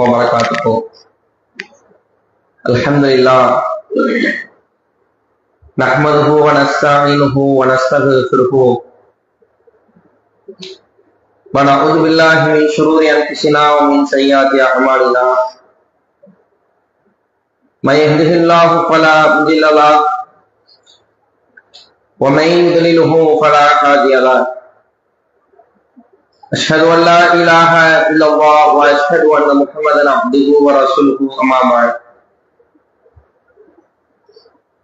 وبركاته الحمد لله نحمده ونستعينه ونستغفره ونعوذ بالله من شرور انفسنا ومن سيئات اعمالنا من يهده الله فلا مضل له ومن يضلله فلا هادي له أشهد أن لا إله إلا الله وأشهد أن محمدا عبده ورسوله أما بعد.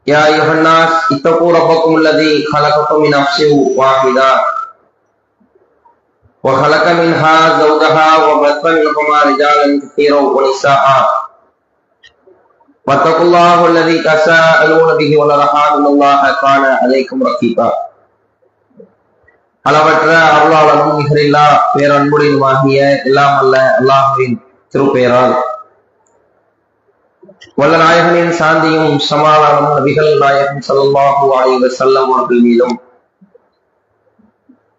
يا أيها الناس اتقوا ربكم الذي خلقكم من نفس واحدة وخلق منها زوجها وبث منهما رجالا كثيرا ونساء. واتقوا الله الذي تساءلون به والأرحام إن الله كان عليكم رقيبا. அளவற்ற அருளாளரும் நிகரில்லா பேரன்புடையதுமாகிய எல்லாம் அல்ல அல்லாஹுவின் திருப்பெயரால். வல்ல நாயகனின் சாந்தியும் சமாதானமும் நபிகள் நாயகன் ஸல்லல்லாஹு அலைஹி வஸல்லம் அவர்கள் மீதும்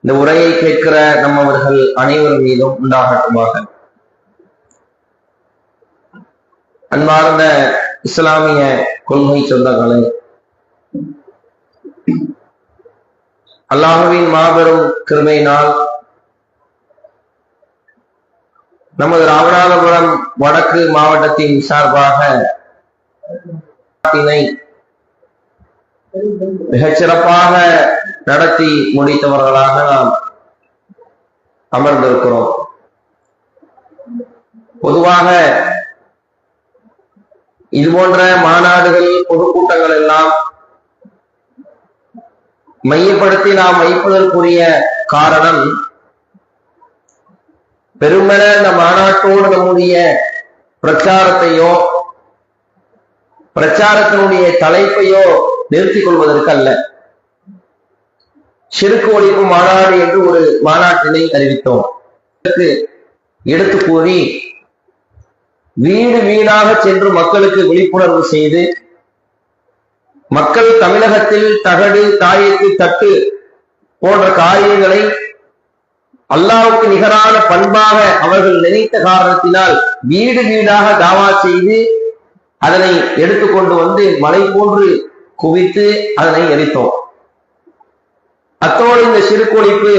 இந்த உரையை கேட்கிற நம்மவர்கள் அனைவர் மீதும் உண்டாகட்டுமாக. அன்பார்ந்த இஸ்லாமிய கொள்கை சொந்தங்களை அல்லாஹுவின் மாபெரும் கிருமையினால் நமது ராமநாதபுரம் வடக்கு மாவட்டத்தின் சார்பாக மிகச்சிறப்பாக நடத்தி முடித்தவர்களாக நாம் அமர்ந்திருக்கிறோம். பொதுவாக இது போன்ற மாநாடுகள் பொதுக்கூட்டங்கள் எல்லாம் மையப்படுத்தி நாம் வைப்பதற்குரிய காரணம் பெருமென இந்த மாநாட்டோடு நம்முடைய பிரச்சாரத்தையோ பிரச்சாரத்தினுடைய தலைப்பையோ நிறுத்திக் கொள்வதற்கு அல்ல. சிறுக்கு ஒழிப்பு மாநாடு என்று ஒரு மாநாட்டினை அறிவித்தோம். எடுத்து கூறி வீடு வீடாக சென்று மக்களுக்கு விழிப்புணர்வு செய்து மக்கள் தமிழகத்தில் தகடு தாயத்து தட்டு போன்ற காரியங்களை அல்லாவுக்கு நிகரான பண்பாக அவர்கள் நினைத்த காரணத்தினால் வீடு வீடாக தாவா செய்து அதனை எடுத்துக்கொண்டு வந்து மலை போன்று குவித்து அதனை எரித்தோம். அத்தோடு இந்த சிறுகொழிப்பு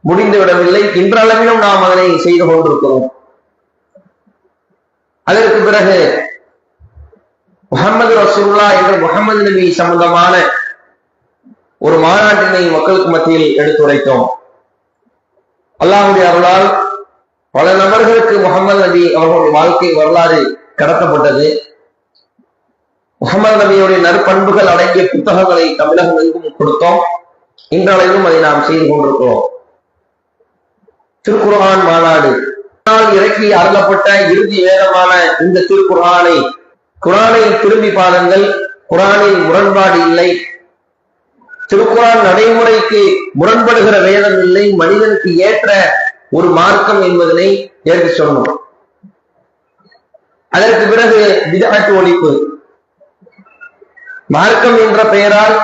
முடிந்து விடவில்லை இன்றளவிலும் நாம் அதனை செய்து கொண்டிருக்கிறோம். அதற்கு பிறகு முகமது ரசூல்லா என்ற முகமது நபி சம்பந்தமான ஒரு மாநாட்டினை மக்களுக்கு மத்தியில் எடுத்துரைத்தோம். அல்லாஹுடைய அருளால் பல நபர்களுக்கு முகமது நபி அவர்களுடைய வாழ்க்கை வரலாறு கடத்தப்பட்டது. முகமது நபியுடைய நற்பண்புகள் அடங்கிய புத்தகங்களை தமிழகம் எங்கும் கொடுத்தோம். இன்றளவிலும் அதை நாம் செய்து கொண்டிருக்கிறோம். திருக்குர்ஆன் மாநாடு. இறக்கி அருளப்பட்ட இறுதி வேதமான இந்த திருக்குர்ஆனை குரானை திரும்பி பாருங்கள் குரானில் முரண்பாடு இல்லை. திருக்குறான் நடைமுறைக்கு முரண்படுகிற வேதம் இல்லை மனிதனுக்கு ஏற்ற ஒரு மார்க்கம் என்பதனை ஏற்று சொன்னோம் அதற்கு பிறகு விதாட்டு ஒழிப்பு. மார்க்கம் என்ற பெயரால்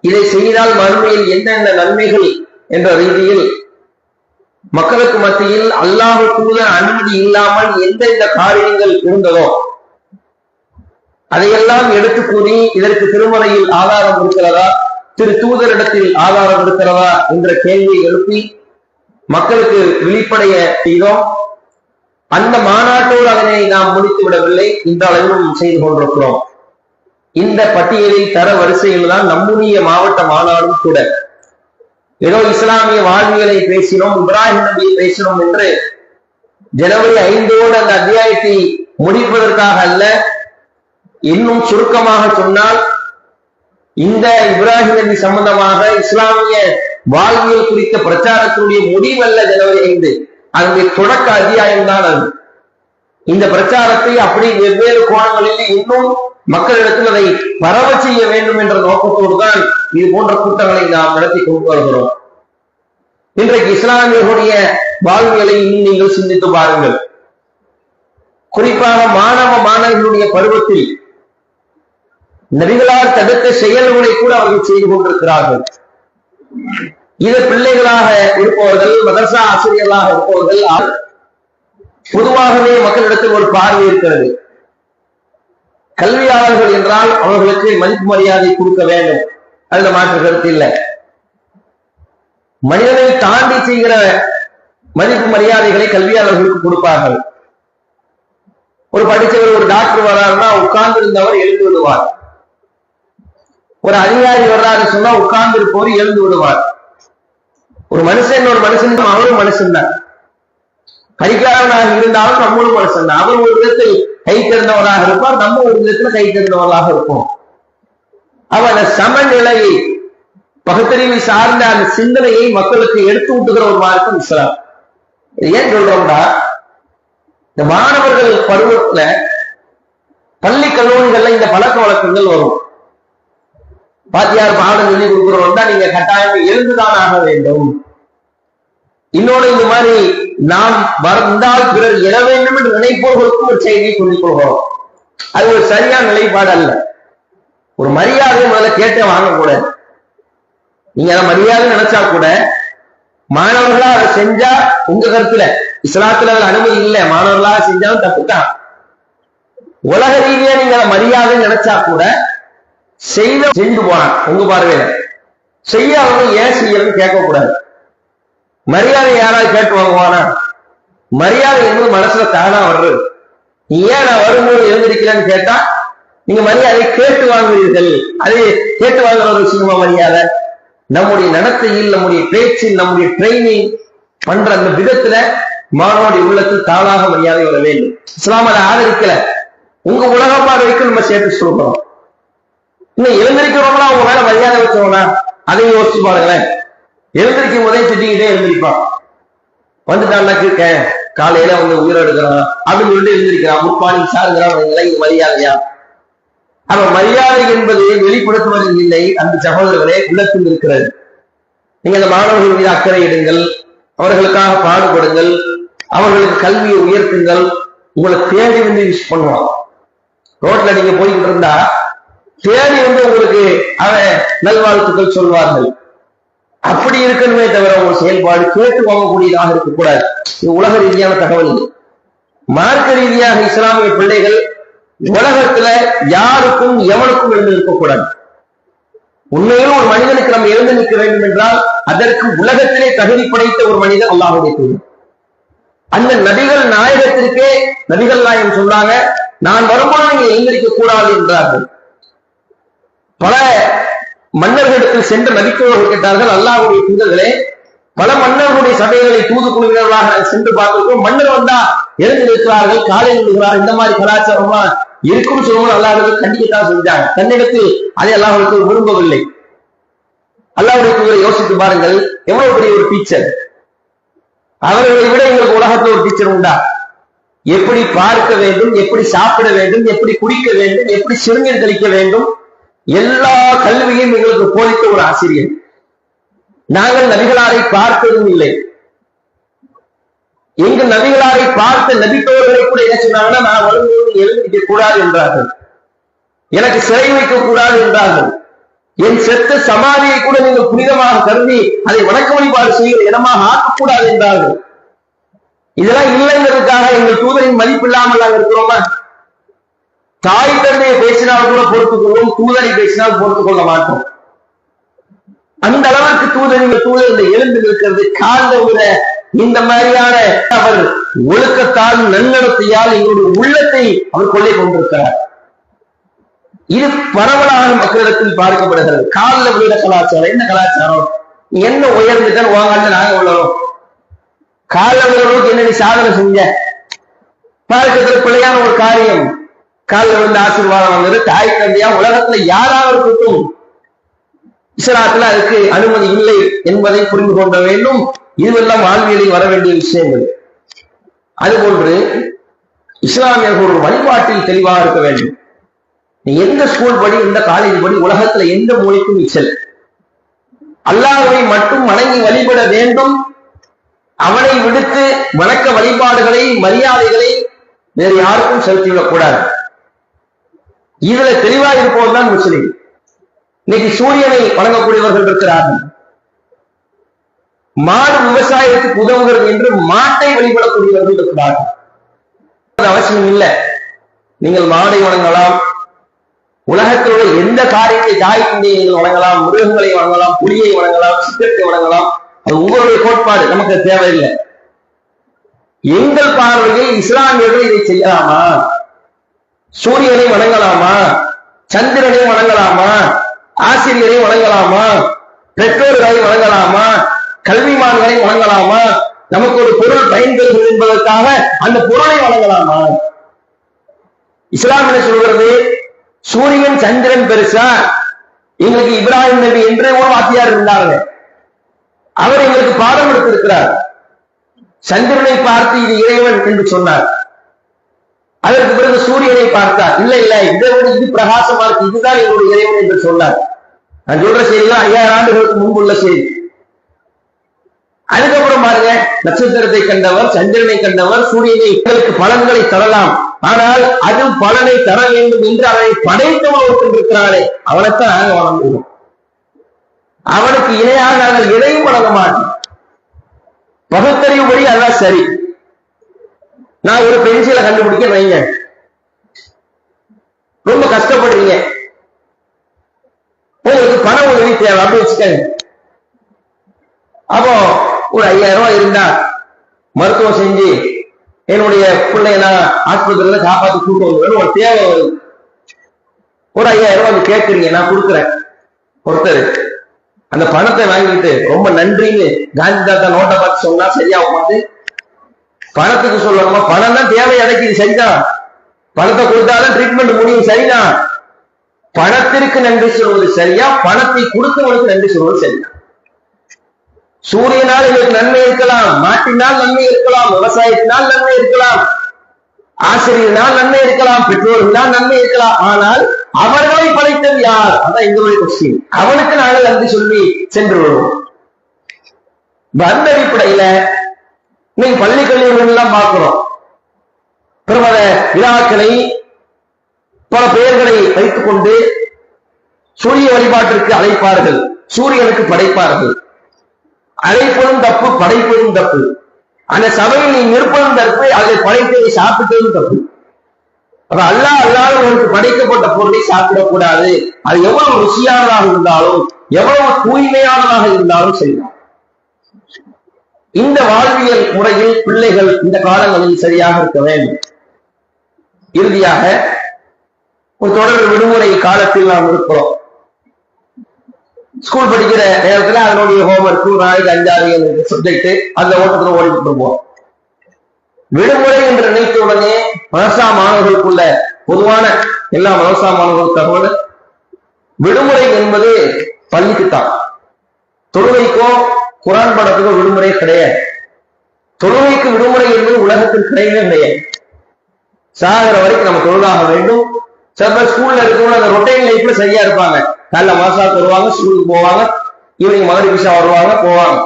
இதை செய்தால் மறுமையில் என்னென்ன நன்மைகள் என்ற ரீதியில் மக்களுக்கு மத்தியில் அல்லாஹ் கூட அனுமதி இல்லாமல் எந்தெந்த காரியங்கள் இருந்ததோ அதையெல்லாம் எடுத்து கூறி இதற்கு திருமலையில் ஆதாரம் இருக்கிறதா? திரு தூதரிடத்தில் ஆதாரம் இருக்கிறதா? என்ற கேள்வியை எழுப்பி மக்களுக்கு விழிப்படைய செய்தோம். அந்த மாநாட்டோடு அதனை நாம் முடித்து விடவில்லை. இந்த அளவிலும் செய்து கொண்டிருக்கிறோம். இந்த பட்டியலில் தர வரிசையில் தான் நம்முடைய மாவட்ட மாநாடும் கூட. ஏதோ இஸ்லாமிய வாழ்வியலை பேசினோம் இப்ராஹிம் நபியை பேசினோம் என்று ஜனவரி ஐந்தோடு அந்த அத்தியாயத்தை முடிப்பதற்காக அல்ல இன்னும் சுருக்கமாக சொன்னால் இந்த இப்ராஹிம் நபி சம்பந்தமாக இஸ்லாமிய வாழ்வியல் குறித்த பிரச்சாரத்தினுடைய முடிவல்ல ஜனவரி ஐந்து. அதனுடைய தொடக்க அத்தியாயம் தான் அது. இந்த பிரச்சாரத்தை அப்படி வெவ்வேறு கோணங்களில் இன்னும் மக்களிடத்தில் அதை பரவ செய்ய வேண்டும் என்ற நோக்கத்தோடு தான் இது போன்ற கூட்டங்களை நாம் நடத்தி கொண்டு வருகிறோம். இன்றைக்கு இஸ்லாமியர்களுடைய வாழ்வியலை இன்னும் நீங்கள் சிந்தித்து பாருங்கள். குறிப்பாக மாணவ மாணவிகளுடைய பருவத்தில் நபிகளால் தடுத்த செயல்களை கூட அவர்கள் செய்து கொண்டிருக்கிறார்கள். இது பிள்ளைகளாக இருப்பவர்கள் மதரசா ஆசிரியர்களாக இருப்பவர்கள் பொதுவாகவே மக்களிடத்தில் ஒரு பார்வை இருக்கிறது. கல்வியாளர்கள் என்றால் அவர்களுக்கு மதிப்பு மரியாதை கொடுக்க வேண்டும். அதுல மாற்று கருத்து இல்லை. மனிதனை தாண்டி செய்கிற மதிப்பு மரியாதைகளை கல்வியாளர்களுக்கு கொடுப்பார்கள். ஒரு படிச்சவர் ஒரு டாக்டர் வராருன்னா உட்கார்ந்து இருந்தவர் எழுந்து விடுவார். ஒரு அதிகாரி வர்றாரு சொன்னா உட்கார்ந்து இருப்பவர் எழுந்து விடுவார். ஒரு மனுஷன் ஒரு மனுஷன் அவரும் மனுஷன் தான். படிக்காதவனாக இருந்தாலும் நம்மளும் மனுஷன் தான். அவர் ஒரு விதத்தில் கை திறந்தவராக இருப்பார் நம்ம ஒரு விதத்துல கை திறந்தவர்களாக இருப்போம். அவ அந்த சமநிலையை பகுத்தறிவை சார்ந்த அந்த சிந்தனையை மக்களுக்கு எடுத்து விட்டுகிற ஒரு மார்க்கம் இஸ்லாம். ஏன் சொல்றோம்னா இந்த மாணவர்கள் பருவத்துல பள்ளி கல்லூரிகள்ல இந்த பழக்க வழக்கங்கள் வரும். பாத்தியார் பாடம் சொல்லி கொடுக்கிறோம்னா நீங்க கட்டாயம் எழுந்துதான் ஆக வேண்டும். இன்னொன்னு இந்த மாதிரி நாம் வந்தால் பிறர் எழ வேண்டும் என்று நினைப்பவர்களுக்கும் ஒரு செய்தியை சொல்லிக் கொள்கிறோம் அது ஒரு சரியான நிலைப்பாடு அல்ல. ஒரு மரியாதை முதல்ல கேட்டே வாங்கக்கூடாது. நீங்க அதை மரியாதை நினைச்சா கூட மாணவர்களா அதை செஞ்சா உங்க கருத்துல இஸ்லாத்துல அதில் அனுமதி இல்லை. மாணவர்களா செஞ்சாலும் தப்புதான் உலக ரீதியா நீங்க அதை மரியாதை நினைச்சா கூட செய்த செஞ்சு போறான். உங்க பார்வையில. செய்ய அவங்க ஏன் செய்யணும்னு கேட்க கூடாது. மரியாதை யாராவது கேட்டு வாங்குவானா? மரியாதை என்பது மனசுல தானா வர்றது. நீ ஏன் நான் வரும்போது எழுந்திருக்கலன்னு கேட்டா நீங்க மரியாதை கேட்டு வாங்குவீர்கள். அது கேட்டு வாங்குற ஒரு சினிமா மரியாதை. நம்முடைய நடத்தையில் நம்முடைய பேச்சில் நம்முடைய ட்ரைனிங் பண்ற அந்த விதத்துல மாணவனுடைய உள்ளத்தில் தானாக மரியாதை வர வேண்டும். இஸ்லாம் அதை ஆதரிக்கல. உங்க உலக பார்வைக்கு நம்ம சேர்த்து சொல்றோம் இன்னும் எழுந்திருக்கிறவங்களா அவங்க மேல மரியாதை வச்சவனா அதையும் யோசிச்சு பாருங்களேன். எழுந்திருக்கும் போதே திட்டிக்கிட்டே எழுந்திருப்பான் வந்துட்டான்னா இருக்க காலையில வந்து உயிர் எடுக்கிறான். அப்படின்னு சொல்லிட்டு எழுந்திருக்கிறான். முப்பாணி சாருங்கிறான் இது மரியாதையா? அவ மரியாதை என்பது வெளிப்படுத்துவது இல்லை அந்த சகோதரர்களே உள்ளத்தில் இருக்கிறது. நீங்க அந்த மாணவர்கள் மீது அக்கறை எடுங்கள். அவர்களுக்காக பாடுபடுங்கள். அவர்களுக்கு கல்வியை உயர்த்துங்கள். உங்களை தேடி வந்து யூஸ் பண்ணுவான் ரோட்ல நீங்க போய்கிட்டு இருந்தா தேடி வந்து உங்களுக்கு அவன் நல்வாழ்த்துக்கள் சொல்வார்கள். அப்படி இருக்கணுமே தவிர உங்க செயல்பாடு கேட்டு வாங்கக்கூடியதாக இருக்கக்கூடாது. இது உலக ரீதியான தகவல் இது. மார்க்க ரீதியாக இஸ்லாமிய பிள்ளைகள் உலகத்துல யாருக்கும் எவனுக்கும் எழுந்து நிற்கக்கூடாது. உண்மையிலும் ஒரு மனிதனுக்கு நம்ம எழுந்து நிற்க வேண்டும் என்றால் அதற்கு உலகத்திலே தகுதி படைத்த ஒரு மனிதன் அல்லாஹுடைய தூதர். அந்த நபிகள் நாயகத்திற்கே நபிகள் நாயகம் சொன்னாங்க நான் வரும்போது நீங்க எழுந்திருக்க கூடாது என்றார்கள். பல மன்னர்களிடத்தில் சென்று நபித்தவர்கள் கேட்டார்கள் அல்லாஹுடைய தூதர்களே பல மன்னர்களுடைய சபைகளை தூது குழுவினர்களாக சென்று பார்த்திருக்கோம். மன்னர் வந்தா எழுந்து நிற்கிறார்கள் காலையில் நிற்கிறார் இந்த மாதிரி கலாச்சாரமா இருக்கும் சொல்லுவோம் அல்லாஹர்கள் கண்டிக்கத்தான் செஞ்சாங்க. தன்னிடத்தில் அதை அல்லாஹர்களுக்கு விரும்பவில்லை. அல்லாஹுடைய தூதரை யோசித்து பாருங்கள் எவ்வளவு பெரிய ஒரு டீச்சர் அவர்களை விட எங்களுக்கு உலகத்துல ஒரு டீச்சர் உண்டா? எப்படி பார்க்க வேண்டும் எப்படி சாப்பிட வேண்டும் எப்படி குடிக்க வேண்டும் எப்படி சிறுநீர் கழிக்க வேண்டும் எல்லா கல்வியும் எங்களுக்கு போதித்த ஒரு ஆசிரியர் நாங்கள் நபிகளாரை பார்த்ததும் இல்லை. எங்க நபிகளாரை பார்த்த நபித்தோர்களை கூட என்ன சொன்னாங்கன்னா நான் வரும்போது எழுந்திருக்க கூடாது என்றார்கள். எனக்கு சிறை வைக்க கூடாது என்றார்கள். என் செத்த சமாதியை கூட நீங்கள் புனிதமாக கருதி அதை வணக்க வழிபாடு செய்கிற இடமாக ஆக்கக்கூடாது என்றார்கள். இதெல்லாம் இல்லைங்கிறதுக்காக எங்கள் தூதரின் மதிப்பு இல்லாமல் நாங்கள் இருக்கிறோமா? தாய் தந்தையை பேசினால் பொறுத்துக் கொள்வோம் தூதரை பேசினால் பொறுத்துக் கொள்ள மாட்டோம். அந்த அளவுக்கு தூதரின் தூதர் எழுந்து நிற்கிறது காந்த விட இந்த மாதிரியான அவர் ஒழுக்கத்தால் நன்னடத்தையால் எங்களுடைய உள்ளத்தை அவர் கொள்ளை கொண்டிருக்கிறார். இது பரவலாக மக்களிடத்தில் பார்க்கப்படுகிறது. காலில் விழுற கலாச்சாரம் என்ன கலாச்சாரம்? என்ன உயர்ந்துதான் வாங்கன்னு நாங்க உள்ளோம் காலில் விழுறவங்களுக்கு என்ன நீ சாதனை செஞ்ச? பார்க்கறது பிள்ளையான ஒரு காரியம். காலில் விழுந்து ஆசீர்வாதம் வாங்குறது தாய் தந்தையா உலகத்துல யாராவது இருக்கட்டும் இஸ்லாத்துல அதுக்கு அனுமதி இல்லை என்பதை புரிந்து கொள்ள வேண்டும். இதுவெல்லாம் வாழ்வியலில் வர வேண்டிய விஷயங்கள். அதுபோன்று இஸ்லாமியர்கள் ஒரு வழிபாட்டில் தெளிவாக இருக்க வேண்டும். நீ எந்த ஸ்கூல் படி எந்த காலேஜ் படி உலகத்துல எந்த மொழிக்கும் இச்சல். அல்லாஹை மட்டும் வணங்கி வழிபட வேண்டும். அவனை விடுத்து வணக்க வழிபாடுகளை மரியாதைகளை வேறு யாருக்கும் செலுத்திவிடக் கூடாது. இதுல தெளிவாக இருப்பவர் தான் முஸ்லீம். இன்னைக்கு சூரியனை வணங்கக்கூடியவர்கள் இருக்கிறார்கள். மாடு விவசாயத்துக்கு உதவுகிறது என்று மாட்டை வழிபடக்கூடியவர்கள் இருக்கிறார்கள். அவசியம் இல்லை. நீங்கள் மாடை வணங்கலாம். உலகத்தில் உள்ள எந்த காரியத்தை தாய் தந்தையை நீங்கள் வணங்கலாம். மிருகங்களை வணங்கலாம். புலியை வணங்கலாம். சித்திரத்தை வணங்கலாம். அது உங்களுடைய கோட்பாடு. நமக்கு தேவையில்லை. எங்கள் பார்வையில் இஸ்லாமியர்கள் இதை செய்யலாமா? சூரியனை வணங்கலாமா? சந்திரனை வணங்கலாமா? ஆசிரியரை வணங்கலாமா? பெற்றோர்களை வணங்கலாமா? கல்விமான்களை வணங்கலாமா? நமக்கு ஒரு பொருள் பயன்பெறுகிறது என்பதற்காக அந்த பொருளை வணங்கலாமா? இஸ்லாம் என்ன சொல்கிறது? சூரியன் சந்திரன் பெருசா? எங்களுக்கு இப்ராஹிம் நபி என்று ஒரு வாத்தியார் இருந்தாங்க அவர் எங்களுக்கு பாடம் எடுத்திருக்கிறார். சந்திரனை பார்த்து இது இறைவன் என்று சொன்னார். அதற்கு பிறகு சூரியனை பார்த்தார். இல்ல இல்ல இதை விட இது பிரகாசமா இருக்கு. இதுதான் எங்களுடைய இறைவன் என்று சொன்னார். நான் சொல்ற செய்திதான் ஐயாயிரம் ஆண்டுகளுக்கு முன்புள்ள செய்தி. அதுக்கப்புறம் பாருங்க நட்சத்திரத்தை கண்டவர் சந்திரனை கண்டவர் சூரியனை எங்களுக்கு பலன்களை தரலாம். ஆனால் அது பலனை தர வேண்டும் என்று அவனை படைத்தவன் ஒருத்தன் இருக்கிறானே அவனைத்தான் நாங்கள் வணங்குவோம் அவனுக்கு இணையாக நாங்கள் எதையும் வழங்க மாட்டோம். பகுத்தறிவுபடி அதான் சரி. நான் ஒரு பென்சிலை கண்டுபிடிக்க வைங்க. ரொம்ப கஷ்டப்படுறீங்க. உங்களுக்கு பண உதவி தேவை அப்படின்னு வச்சுக்கோங்க. அப்போ ஒரு ஐயாயிரம் ரூபாய் இருந்தா மருத்துவம் செஞ்சு என்னுடைய பிள்ளைய நான் ஆஸ்பத்திரியில காப்பாத்தி கூட்டு வந்து ஒரு தேவை வருது. ஒரு ஐயாயிரம் ரூபாய் வந்து கேட்குறீங்க நான் கொடுக்குறேன். ஒருத்தர் அந்த பணத்தை வாங்கிட்டு ரொம்ப நன்றின்னு காந்தி தாத்தா நோட்டை பார்த்து சொன்னா சரியா வந்து பணத்துக்கு சொல்லணுமா? பணம் தான் தேவை அடைக்குது சரிதான் பணத்தை கொடுத்தாலும் ட்ரீட்மெண்ட் முடியும். சரிதான் பணத்திற்கு நன்றி சொல்வது சரியா? பணத்தை கொடுத்தவனுக்கு நன்றி சொல்வது சரியா சூரியனால் எங்களுக்கு நன்மை இருக்கலாம். மாட்டினால் நன்மை இருக்கலாம். விவசாயத்தினால் நன்மை இருக்கலாம். ஆசிரியரினால் நன்மை இருக்கலாம். பெற்றோர்களால் நன்மை இருக்கலாம். ஆனால் அவர்களை படைத்தது யார்? அதான் எங்களுடைய கொஸ்டின் அவனுக்கு நாங்கள் நன்றி சொல்லி சென்று வருவோம். அந்த அடிப்படையில இன்னைக்கு பள்ளி கல்லூரிகள் எல்லாம் பார்க்கிறோம். பிரபல விழாக்களை பல பெயர்களை வைத்துக் கொண்டு சூரிய வழிபாட்டிற்கு அழைப்பார்கள். சூரியனுக்கு படைப்பார்கள். அழைப்பதும் தப்பு படைப்பதும் தப்பு. அந்த சபையில் நீ நிற்பதும் தப்பு அதை படைத்ததை சாப்பிட்டதும் தப்பு. அப்ப அல்லா அல்லாத உனக்கு படைக்கப்பட்ட பொருளை சாப்பிடக்கூடாது. அது எவ்வளவு ருசியானதாக இருந்தாலும் எவ்வளவு தூய்மையானதாக இருந்தாலும் சரிதான். இந்த வாழ்வியல் முறையில் பிள்ளைகள் இந்த காலங்களில் சரியாக இருக்க வேண்டும். இறுதியாக ஒரு தொடர் விடுமுறை காலத்தில் நாம் இருக்கிறோம் ஸ்கூல் படிக்கிற நேரத்துல அதனுடைய ஹோம்ஒர்க் ஒரு நாளைக்கு அஞ்சாறு சப்ஜெக்ட் அந்த ஓட்டத்துல ஓடிட்டு இருப்போம். விடுமுறை என்று நினைத்த உடனே மனசா மாணவர்களுக்குள்ள பொதுவான எல்லா மனசா மாணவர்கள் தகவல் விடுமுறை என்பது பள்ளிக்குத்தான். தொழுகைக்கோ குரான் படத்துக்கு விடுமுறை கிடையாது. தொழுகைக்கு விடுமுறை என்பது உலகத்தில் கிடையவே கிடையாது. சாகிற வரைக்கும் நம்ம தொழுதாக வேண்டும். சில ஸ்கூல்ல இருக்கவங்க அந்த ரொட்டைன் லைஃப்ல சரியா இருப்பாங்க. நல்ல மாசாக்கு வருவாங்க ஸ்கூலுக்கு போவாங்க ஈவினிங் மதுரை விஷயம் வருவாங்க போவாங்க.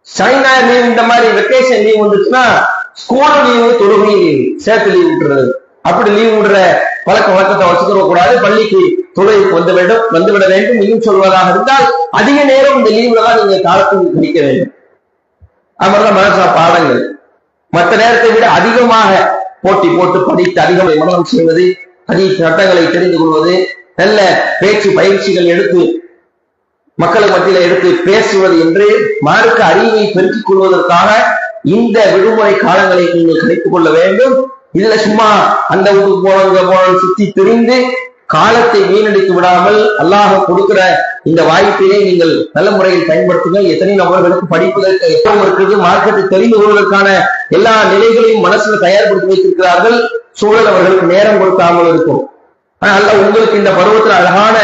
சனி ஞாயிறு லீவ் இந்த மாதிரி வெக்கேஷன் லீவ் வந்துச்சுன்னா ஸ்கூல் லீவு தொழுகை லீவு சேர்த்து லீவ் விட்டுறது. அப்படி லீவ் விடுற பழக்க வழக்கத்தை வச்சுக்கிற கூடாது. பள்ளிக்கு தொழுகைக்கு வந்து வேண்டும் வந்துவிட வேண்டும் இன்னும் சொல்வதாக இருந்தால் அதிக நேரம் இந்த லீவ்ல தான் நீங்க காலத்தில் கழிக்க வேண்டும். அது மாதிரிதான் மனசா பாடங்கள். மற்ற நேரத்தை விட அதிகமாக போட்டி போட்டு படித்து அதிகம் மனநம் செய்வது அதிக சட்டங்களை தெரிந்து கொள்வது நல்ல பேச்சு பயிற்சிகள் எடுத்து மக்களை மத்தியில எடுத்து பேசுவது என்று மார்க்க அறிவை பெருக்கிக் கொள்வதற்காக இந்த விடுமுறை காலங்களை நீங்கள் கிடைத்துக் கொள்ள வேண்டும். இல்ல சும்மா அந்த ஊருக்கு போனவங்க போன சுத்தி திரிந்து காலத்தை வீணடித்து விடாமல் அல்லாஹ் கொடுக்கிற இந்த வாய்ப்பினை நீங்கள் நல்ல முறையில் பயன்படுத்துங்கள். எத்தனை நபர்களுக்கு படிப்பதற்கு எப்பவும் இருக்குது மார்க்கத்தை தெரிந்து கொள்வதற்கான எல்லா நிலைகளையும் மனசுல தயார்படுத்தி வைத்திருக்கிறார்கள். சூழல் அவர்களுக்கு நேரம் கொடுக்காமல் இருக்கும். ஆனால் உங்களுக்கு இந்த பருவத்தில் அழகான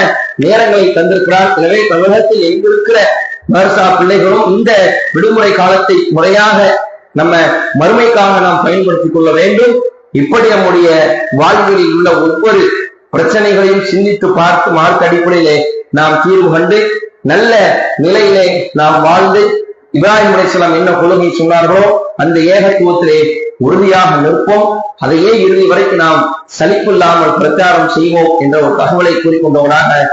நேரங்களை தந்திருக்கிறார். எனவே தமிழகத்தில் எங்கிருக்கிற மதரசா பிள்ளைகளும் இந்த விடுமுறை காலத்தை முறையாக நம்ம மறுமைக்காக நாம் பயன்படுத்திக் கொள்ள வேண்டும். இப்படி நம்முடைய வாழ்வில் உள்ள ஒவ்வொரு பிரச்சனைகளையும் சிந்தித்து பார்த்து மார்க் அடிப்படையிலே நாம் தீர்வு கண்டு நல்ல நிலையிலே நாம் வாழ்ந்து இப்ராஹிம் அலிஸ்லாம் என்ன கொள்கை சொன்னார்களோ அந்த ஏகத்துவத்திலே உறுதியாக நிற்போம். அதையே இறுதி வரைக்கும் நாம் சலிப்பில்லாமல் பிரச்சாரம் செய்வோம் என்ற ஒரு தகவலை கூறிக்கொண்டவனாக